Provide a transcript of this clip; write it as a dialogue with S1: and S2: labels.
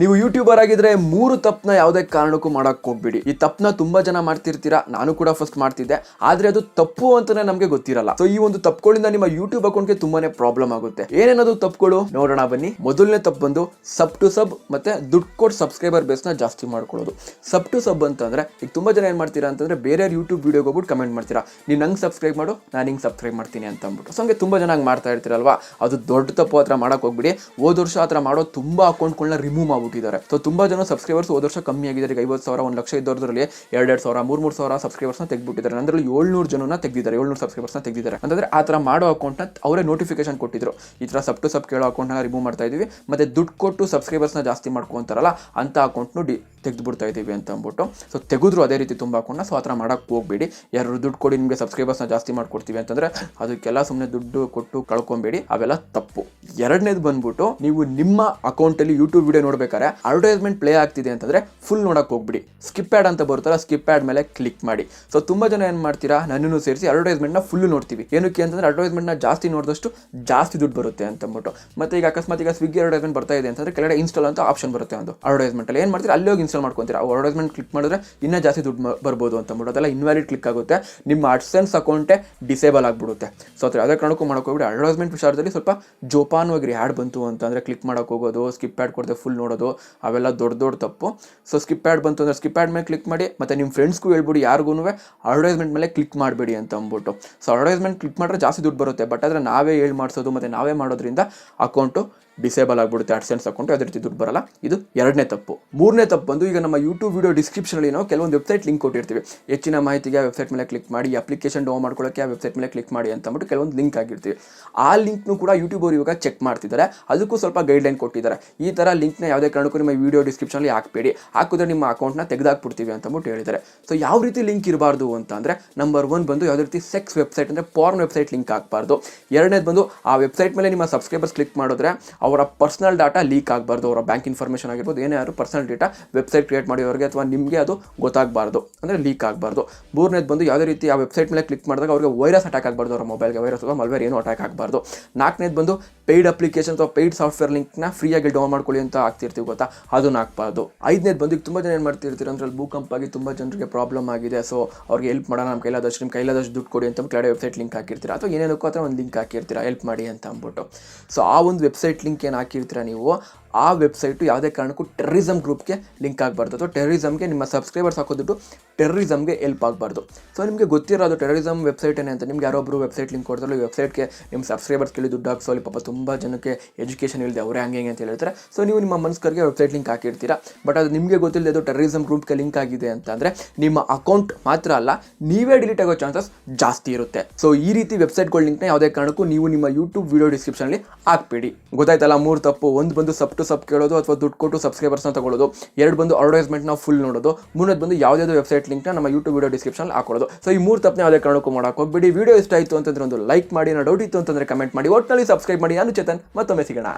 S1: ನೀವು ಯೂಟ್ಯೂಬರ್ ಆಗಿದ್ರೆ ಮೂರು ತಪ್ಪನ್ನ ಯಾವುದೇ ಕಾರಣಕ್ಕೂ ಮಾಡೋಕ್ಕೆ ಹೋಗ್ಬಿಡಿ. ಈ ತಪ್ಪನ್ನ ತುಂಬಾ ಜನ ಮಾಡ್ತಿರ್ತೀರಾ? ನಾನು ಕೂಡ ಫಸ್ಟ್ ಮಾಡ್ತಿದ್ದೆ. ಆದ್ರೆ ಅದು ತಪ್ಪು ಅಂತಾನೆ ನಮಗೆ ಗೊತ್ತಿರಲ್ಲ. ಸೊ ಈ ಒಂದು ತಪ್ಪುಗಳಿಂದ ನಿಮ್ಮ ಯೂಟ್ಯೂಬ್ ಅಕೌಂಟ್ಗೆ ತುಂಬಾನೇ ಪ್ರಾಬ್ಲಮ್ ಆಗುತ್ತೆ. ಏನೇನದು ತಪ್ಪುಗಳು ನೋಡೋಣ, ಬನ್ನಿ. ಮೊದಲನೇ ತಪ್ಪು ಬಂದು ಸಬ್ ಟು ಸಬ್ ಮತ್ತೆ ದುಡ್ಡು ಕೊಟ್ಟು ಸಬ್ಸ್ಕ್ರೈಬರ್ ಬೇಸ್ನ ಜಾಸ್ತಿ ಮಾಡ್ಕೊಳ್ಳೋದು. ಸಬ್ ಟು ಸಬ್ ಅಂತಂದ್ರೆ, ಈಗ ತುಂಬಾ ಜನ ಏನ್ ಮಾಡ್ತೀರಾ ಅಂತಂದ್ರೆ ಬೇರೆ ಯೂಟ್ಯೂಬ್ ವಿಡಿಯೋಗೆ ಹೋಗ್ಬಿಟ್ಟು ಕಮೆಂಟ್ ಮಾಡ್ತೀರಾ. ನೀನು ನಂಗೆ ಸಬ್ಸ್ಕ್ರೈಬ್ ಮಾಡು, ನಾನು ಹಿಂಗೆ ಸಬ್ಸ್ಕ್ರೈಬ್ ಮಾಡ್ತೀನಿ ಅಂತ ಅಂದ್ಬಿಟ್ಟು ಸೊ ಹಂಗೆ ತುಂಬಾ ಜನ ಹಂಗೆ ಮಾಡ್ತಾ ಇರ್ತೀರಲ್ವಾ? ಅದು ದೊಡ್ಡ ತಪ್ಪು ಹತ್ರ ಮಾಡಕ್ ಹೋಗ್ಬಿಡಿ. ಹೋದ ವರ್ಷ ಹತ್ರ ಮಾಡೋ ತುಂಬಾ ಅಕೌಂಟ್ಗಳನ್ನ ರಿಮೂವ್ ಮಾಡ್ಬಿಟ್ಟಿದ್ದಾರೆ ಸೊ ತುಂಬಾ ಜನ ಸಬ್ಸ್ಕ್ರೈಬರ್ಸ್ ಹೋದ ವರ್ಷ ಕಮ್ಮಿ ಆಗಿದ್ದಾರೆ. ಈಗ ಐವತ್ತು ಸಾವಿರ, ಒಂದು ಲಕ್ಷ ಇದ್ದವ್ರಲ್ಲಿ ಎರಡೆರಡು ಸಾವಿರ, ಮೂರ್, ಮೂರು ಸಾವಿರ ಸಬ್ಸ್ಕ್ರೈಬರ್ಸ್ನ ತೆಗೆದ್ಬಿಟ್ಟಿದ್ದಾರೆ. ಅಂದ್ರೆ ಏಳ್ನೂರು ಜನನ ತೆಗೆದಿದ್ದಾರೆ. ಏಳ್ನೂರು ಸಬ್ಸ್ಕ್ರೈಬರ್ಸ್ನ ತೆಗೆದಿದ್ದಾರೆ. ಅಂತಂದ್ರೆ ಆ ಥರ ಮಾಡೋ ಅಕೌಂಟ್ನ ಅವರೇ ನೋಟಿಫಿಕೇಶನ್ ಕೊಟ್ಟಿದ್ರು. ಈ ಥರ ಸಬ್ ಟು ಸಬ್ ಕೇಳೋ ಅಕೌಂಟ್ನ ರಿಮೂವ್ ಮಾಡ್ತಾ ಇದೀವಿ ಮತ್ತೆ ದುಡ್ಡು ಕೊಟ್ಟು ಸಬ್ಸ್ಕ್ರೈಬರ್ಸ್ನ ಜಾಸ್ತಿ ಮಾಡ್ಕೊಂತಾರಲ್ಲ, ಅಂತ ಅಕೌಂಟ್ನು ಡಿ ತೆಗೆದುಬಿಡ್ತಾ ಇದ್ದೀವಿ ಅಂತ ಅಂದ್ಬಿಟ್ಟು. ಸೊ ತೆಗೆದ್ರು ಅದೇ ರೀತಿ ತುಂಬ ಅಕೌಂಟ್ನ ಸೊ ಆ ಥರ ಮಾಡಕ್ಕೆ ಹೋಗ್ಬೇಡಿ. ಯಾರು ದುಡ್ಡು ಕೊಡಿ, ನಿಮಗೆ ಸಬ್ಸ್ಕ್ರೈಬರ್ಸ್ನ ಜಾಸ್ತಿ ಮಾಡ್ಕೊಡ್ತೀವಿ ಅಂತಂದ್ರೆ ಅದಕ್ಕೆಲ್ಲ ಸುಮ್ಮನೆ ದುಡ್ಡು ಕೊಟ್ಟು ಕಳ್ಕೊಬೇಡಿ. ಅವೆಲ್ಲ ತಪ್ಪು. ಎರಡನೇದು ಬಂದ್ಬಿಟ್ಟು ನೀವು ನಿಮ್ಮ ಅಕೌಂಟಲ್ಲಿ ಯೂಟ್ಯೂಬ್ ವಿಡಿಯೋ ನೋಡ್ಬೇಕಾದ್ರೆ ಅಡ್ವರ್ಟೈಸ್ಮೆಂಟ್ ಪ್ಲೇ ಆಗ್ತಿದೆ ಅಂತಂದ್ರೆ ಫುಲ್ ನೋಡಕ್ ಹೋಗ್ಬಿಡಿ. ಸ್ಕಿಪ್ ಪ್ಯಾಡ್ ಅಂತ ಬರುತ್ತಲ್ಲ ಸ್ಕಿಪ್ ಪ್ಯಾಡ್ ಮೇಲೆ ಕ್ಲಿಕ್ ಮಾಡಿ. ಸೊ ತುಂಬ ಜನ ಏನು ಮಾಡ್ತೀರಾ? ನನ್ನನ್ನು ಸೇರಿಸಿ ಅಡ್ವರ್ಟೈಸ್ಮೆಂಟ್ನ ಫುಲ್ ನೋಡ್ತೀವಿ. ಏನಕ್ಕೆ ಅಂತಂದ್ರೆ ಅಡ್ವರ್ಟೈಸ್ಮೆಂಟ್ನ ಜಾಸ್ತಿ ನೋಡಿದಷ್ಟು ಜಾಸ್ತಿ ದುಡ್ಡು ಬರುತ್ತೆ ಅಂತ ಅಂದ್ಬಿಟ್ಟು ಮತ್ತೆ ಈಗ ಅಕಸ್ಮಾತ್ ಈಗ ಸ್ವಿಗ್ಗಿ ಅಡ್ವರ್ಟೈಸ್ಮೆಂಟ್ ಬರ್ತಾ ಇದೆ ಅಂತಂದ್ರೆ ಕೆಳಗಡೆ ಇನ್ಸ್ಟಾಲ್ ಅಂತ ಆಪ್ಷನ್ ಬರುತ್ತೆ ಒಂದು ಅಡ್ವರ್ಟೈಸ್ಮೆಂಟ್ ಅಲ್ಲಿ. ಏನು ಮಾಡ್ತೀರಾ? ಅಲ್ಲಿ ಹೋಗಿ ಇನ್ಸ್ಟಾಲ್ ಮಾಡ್ಕೊಂತೀರಾ. ಅಡ್ವರ್ಟೈಸ್ಮೆಂಟ್ ಕ್ಲಿಕ್ ಮಾಡಿದ್ರೆ ಇನ್ನೂ ಜಾಸ್ತಿ ದುಡ್ಡು ಬರ್ಬೋದು ಅಂತ ಅಂದ್ಬಿಟ್ಟು ಅದೆಲ್ಲ ಇನ್ವ್ಯಾಲಿಡ್ ಕ್ಲಿಕ್ ಆಗುತ್ತೆ. ನಿಮ್ಮ ಅಡ್ಸೆನ್ಸ್ ಅಕೌಂಟೇ ಡಿಸೇಬಲ್ ಆಗಿಬಿಡುತ್ತೆ. ಸೊ ಅದೇ ಕಾರಣಕ್ಕೂ ಮಾಡ್ಕೋಬಿಡಿ. ಅಡ್ವರ್ಟೈಸ್ಮೆಂಟ್ ವಿಚಾರದಲ್ಲಿ ಸ್ವಲ್ಪ ಜೋಪಾನವಾಗಿ ಆ್ಯಡ್ ಬಂತು ಅಂತಂದರೆ ಕ್ಲಿಕ್ ಮಾಡೋಕೆ ಹೋಗೋದು ಸ್ಕಿಪ್ ಆ್ಯಡ್ ಕೊಡದೆ ಫುಲ್ ನೋಡೋದು, ಅವೆಲ್ಲ ದೊಡ್ಡ ದೊಡ್ಡ ತಪ್ಪು. ಸೊ ಸ್ಕಿಪ್ ಆ್ಯಡ್ ಬಂತು ಅಂದರೆ ಸ್ಕಿಪ್ ಆ್ಯಡ್ ಮೇಲೆ ಕ್ಲಿಕ್ ಮಾಡಿ, ಮತ್ತು ನಿಮ್ಮ ಫ್ರೆಂಡ್ಸ್ಗೂ ಹೇಳ್ಬಿಡಿ ಯಾರಿಗೂ ಅಡ್ವರ್ಟೈಸ್ಮೆಂಟ್ ಮೇಲೆ ಕ್ಲಿಕ್ ಮಾಡಬೇಡಿ ಅಂತ ಅಂದ್ಬಿಟ್ಟು. ಸೊ ಅಡ್ವರ್ಟೈಸ್ಮೆಂಟ್ ಕ್ಲಿಕ್ ಮಾಡಿದ್ರೆ ಜಾಸ್ತಿ ದುಡ್ಡು ಬರುತ್ತೆ ಬಟ್ ಆದರೆ ನಾವೇ ಹೇಳಿ ಮಾಡಿಸೋದು, ಮತ್ತು ನಾವೇ ಮಾಡೋದ್ರಿಂದ ಅಕೌಂಟು ಡಿಸೇಬಲ್ ಆಗಿಬಿಡುತ್ತೆ ಅಡ್ಸೆನ್ಸ್ ಅಕೌಂಟ್ ಅದೇ ರೀತಿ ದುಡ್ಡು ಬರಲ್ಲ. ಇದು ಎರಡನೇ ತಪ್ಪು. ಮೂರನೇ ತಪ್ಪು ಬಂದು ಈಗ ನಮ್ಮ ಯೂಟ್ಯೂಬ್ ವಿಡಿಯೋ ಡಿಸ್ಕ್ರಿಪ್ಷನಲ್ಲಿ ನಾವು ಕೆಲವೊಂದು ವೆಬ್ಸೈಟ್ ಲಿಂಕ್ ಕೊಟ್ಟಿರ್ತೀವಿ. ಹೆಚ್ಚಿನ ಮಾಹಿತಿಗೆ ಆ ವೆಬ್ಸೈಟ್ ಮೇಲೆ ಕ್ಲಿಕ್ ಮಾಡಿ ಅಪ್ಲಿಕೇಶನ್ ಡೌನ್ ಮಾಡ್ಕೊಳ್ಳೋಕೆ ಆ ವೆಬ್ಸೈಟ್ ಮೇಲೆ ಕ್ಲಿಕ್ ಮಾಡಿ ಅಂತ ಅಂದ್ಬಿಟ್ಟು ಕೆಲವೊಂದು ಲಿಂಕ್ ಆಗಿರ್ತೀವಿ ಆ ಲಿಂಕ್ನು ಕೂಡ ಯೂಟ್ಯೂಬ್ ಅವರು ಇವಾಗ ಚೆಕ್ ಮಾಡ್ತಿದ್ದಾರೆ. ಅದಕ್ಕೂ ಸ್ವಲ್ಪ ಗೈಡ್ಲೈನ್ ಕೊಟ್ಟಿದ್ದಾರೆ. ಈ ಥರ ಲಿಂಕ್ನ ಯಾವುದೇ ಕಾರಣಕ್ಕೂ ನಿಮ್ಮ ವಿಡಿಯೋ ಡಿಸ್ಕ್ರಿಪ್ಷನಲ್ಲಿ ಹಾಕಬೇಡಿ. ಹಾಕಿದ್ರೆ ನಿಮ್ಮ ಅಕೌಂಟ್ನ ತೆಗೆದಾಕ್ಬಿಡ್ತೀವಿ ಅಂತ ಅಂದ್ಬಿಟ್ಟು ಹೇಳಿದ್ದಾರೆ. ಸೊ ಯಾವ ರೀತಿ ಲಿಂಕ್ ಇರಬಾರ್ದು ಅಂತ ಅಂದರೆ ನಂಬರ್ ಒನ್ ಬಂದು ಯಾವುದೇ ರೀತಿ ಸೆಕ್ಸ್ ವೆಬ್ಸೈಟ್ ಅಂದರೆ ಪಾರ್ನ್ ವೆಬ್ಸೈಟ್ ಲಿಂಕ್ ಹಾಕಬಾರ್ದು ಎರಡನೇದು ಬಂದು ಆ ವೆಬ್ಸೈಟ್ ಮೇಲೆ ನಿಮ್ಮ ಸಬ್ಸ್ಕ್ರೈಬರ್ಸ್ ಕ್ಲಿಕ್ ಮಾಡಿದ್ರೆ ಅವರ ಪರ್ಸನಲ್ ಡಾಟಾ ಲೀಕ್ ಆಗಬಾರ್ದು, ಅವರ ಬ್ಯಾಂಕ್ ಇನ್ಫಾರ್ಮೇಷನ್ ಆಗಿರ್ಬೋದು, ಏನೇ ಯಾರು ಪರ್ಸನಲ್ ಡೇಟಾ ವೆಬ್ಸೈಟ್ ಕ್ರಿಯೇಟ್ ಮಾಡಿದವರಿಗೆ ಅಥವಾ ನಿಮಗೆ ಅದು ಗೊತ್ತಾಗಬಾರ್ದು, ಅಂದರೆ ಲೀಕ್ ಆಗಬಾರ್ದು. ಮೂರನೇದು ಬಂದು ಯಾವುದೇ ರೀತಿ ಆ ವೆಬ್ಸೈಟ್ ಮೇಲೆ ಕ್ಲಿಕ್ ಮಾಡಿದಾಗ ಅವರಿಗೆ ವೈರಸ್ ಅಟ್ಯಾಕ್ ಆಗಬಾರ್ದು, ಅವರ ಮೊಬೈಲ್ಗೆ ವೈರಸ್ ಅಥವಾ ಮಲ್ವೇರ್ ಏನು ಅಟ್ಯಾಕ್ ಆಗಬಾರ್ದು. ನಾಲ್ಕನೇದು ಬಂದು ಪೇಯ್ಡ್ ಅಪ್ಲಿಕೇಶನ್ ಅಥವಾ ಪೇಯ್ಡ್ ಸಾಫ್ಟ್ವೇರ್ ಲಿಂಕ್ನ ಫ್ರೀಯಾಗಿ ಡೌನ್ ಮಾಡ್ಕೊಳ್ಳಿ ಅಂತ ಆಗ್ತಿರ್ತೀವಿ ಗೊತ್ತಾ? ಅದನ್ನ ಹಾಕ್ಬಾರ್ದು. ಐದನೇದು ಬಂದು ತುಂಬ ಜನ ಏನು ಮಾಡ್ತಿರ್ತೀರ ಅಂದ್ರೆ ಅಲ್ಲಿ ಭೂಕಂಪ ಆಗಿ ತುಂಬ ಜನರಿಗೆ ಪ್ರಾಬ್ಲಮ್ ಆಗಿದೆ. ಸೊ ಅವ್ರಿಗೆ ಹೆಲ್ಪ್ ಮಾಡೋಣ ನಮ್ಮ ಕೈಲಾದಷ್ಟು ನಿಮ್ಮ ಕೈಲಾದಷ್ಟು ದುಡ್ಡು ಕೊಡಿ ಅಂತ ಕೆಳಗೆ ವೆಬ್ಸೈಟ್ ಲಿಂಕ್ ಹಾಕಿರ್ತೀರಾ? ಅಥವಾ ಏನೇನಕ್ಕೂ ಅಥವಾ ಒಂದು ಲಿಂಕ್ ಹಾಕಿರ್ತೀರಾ? ಹೆಲ್ಪ್ ಮಾಡಿ ಅಂತ ಅಂದ್ಬಿಟ್ಟು. ಸೊ ಆ ಒಂದು ವೆಬ್ಸೈಟ್ ಲಿಂಕ್ ಏನು ಹಾಕಿರ್ತೀರಾ ನೀವು? ಆ ವೆಬ್ಸೈಟು ಯಾವುದೇ ಕಾರಣಕ್ಕೂ ಟೆರ್ರಿಸಮ್ ಗ್ರೂಪ್ಗೆ ಲಿಂಕ್ ಆಗಬಾರ್ದು. ಅಥವಾ ಟೆರ್ರಿಸಮ್ಗೆ ನಿಮ್ಮ ಸಬ್ಸ್ಕ್ರೈಬರ್ಸ್ ಹಾಕೋದ್ಬಿಟ್ಟು ಟೆರ್ರಿಸಮ್ಗೆ ಹೆಲ್ಪ್ ಆಗಬಾರ್ದು. ಸೊ ನಿಮಗೆ ಗೊತ್ತಿರೋದು ಟೆರರಿಸಮ್ ವೆಬ್ಸೈಟ್ ಏನೇ ಅಂತ ನಿಮ್ಗೆ ಯಾರೊಬ್ಬರು ವೆಬ್ಸೈಟ್ ಲಿಂಕ್ ಕೊಡ್ತಾರೋ, ಈ ವೆಬ್ಸೈಟ್ಗೆ ನಿಮ್ಮ ಸಬ್ಸ್ಕ್ರೈಬರ್ಸ್ ಕೇಳಿ ದುಡ್ಡು ಹಾಕ್ಸೋ, ಅಲ್ಲಿ ಪಾಪ ತುಂಬ ಜನಕ್ಕೆ ಎಜುಕೇಷನ್ ಇಲ್ಲದೆ ಅವರೇ ಹಂಗೆ ಅಂತ ಹೇಳ್ತಾರೆ. ಸೊ ನೀವು ನಿಮ್ಮ ಮನಸ್ಕರಿಗೆ ವೆಬ್ಸೈಟ್ ಲಿಂಕ್ ಹಾಕಿರ್ತೀರಾ. ಬಟ್ ಅದು ನಿಮಗೆ ಗೊತ್ತಿಲ್ಲದೆ ಅದು ಟೆರರಿಸಮ್ ಗ್ರೂಪ್ಗೆ ಲಿಂಕ್ ಆಗಿದೆ ಅಂತಂದರೆ ನಿಮ್ಮ ಅಕೌಂಟ್ ಮಾತ್ರ ಅಲ್ಲ, ನೀವೇ ಡಿಲೀಟ್ ಆಗೋ ಚಾನ್ಸಸ್ ಜಾಸ್ತಿ ಇರುತ್ತೆ. ಸೊ ಈ ರೀತಿ ವೆಬ್ಸೈಟ್ಗಳ ಲಿಂಕ್ನ ಯಾವುದೇ ಕಾರಣಕ್ಕೂ ನೀವು ನಿಮ್ಮ ಯೂಟ್ಯೂಬ್ ವಿಡಿಯೋ ಡಿಸ್ಕ್ರಿಪ್ಷನಲ್ಲಿ ಹಾಕ್ಬೇಡಿ. ಗೊತ್ತಾಯ್ತಲ್ಲ ಮೂರು ತಪ್ಪು, ಒಂದು ಬಂದು ಸಬ್ ಟು ಸಬ್ ಕೇಳೋದು ಅಥವಾ ದುಡ್ಡು ಕೊಟ್ಟು ಸಬ್ಸ್ಕ್ರೈಬರ್ಸ್ನ ತಗೊಳ್ಳೋದು ಎರಡು ಬಂದು ನಾವು ಫುಲ್ ನೋಡೋದು, ಮೂರನೇದು ಬಂದು ಯಾವುದಾದ್ರು ವೆಬ್ಸೈಟ್ ಲಿಂಕ್ನ ನಮ್ಮ ಯೂಟ್ಯೂಬ್ ವಿಡಿಯೋ ಡಿಸ್ಕ್ರಿಪ್ಷನ್ ಹಾಕೊಳ್ಳೋದು. ಸೊ ಈ ಮೂರು ತಪ್ಪನೆ ಯಾವುದೇ ಕಾರಣಕ್ಕೂ ಮಾಡಕ್ಕೆ ಹೋಗ್ಬೇಡಿ. ವಿಡಿಯೋ ಇಷ್ಟ ಆಯಿತು ಅಂತಂದ್ರೆ ಒಂದು ಲೈಕ್ ಮಾಡಿ ನಾ ಡೌಟ್ ಇತ್ತು ಅಂತಂದ್ರೆ ಕಮೆಂಟ್ ಮಾಡಿ. ಒಟ್ಟಿನಲ್ಲಿ ಸಬ್ಸ್ಕ್ರೈಬ್ ಮಾಡಿ. ನಾನು ಚೇತನ್, ಮತ್ತೊಮ್ಮೆ ಸಿಗೋಣ.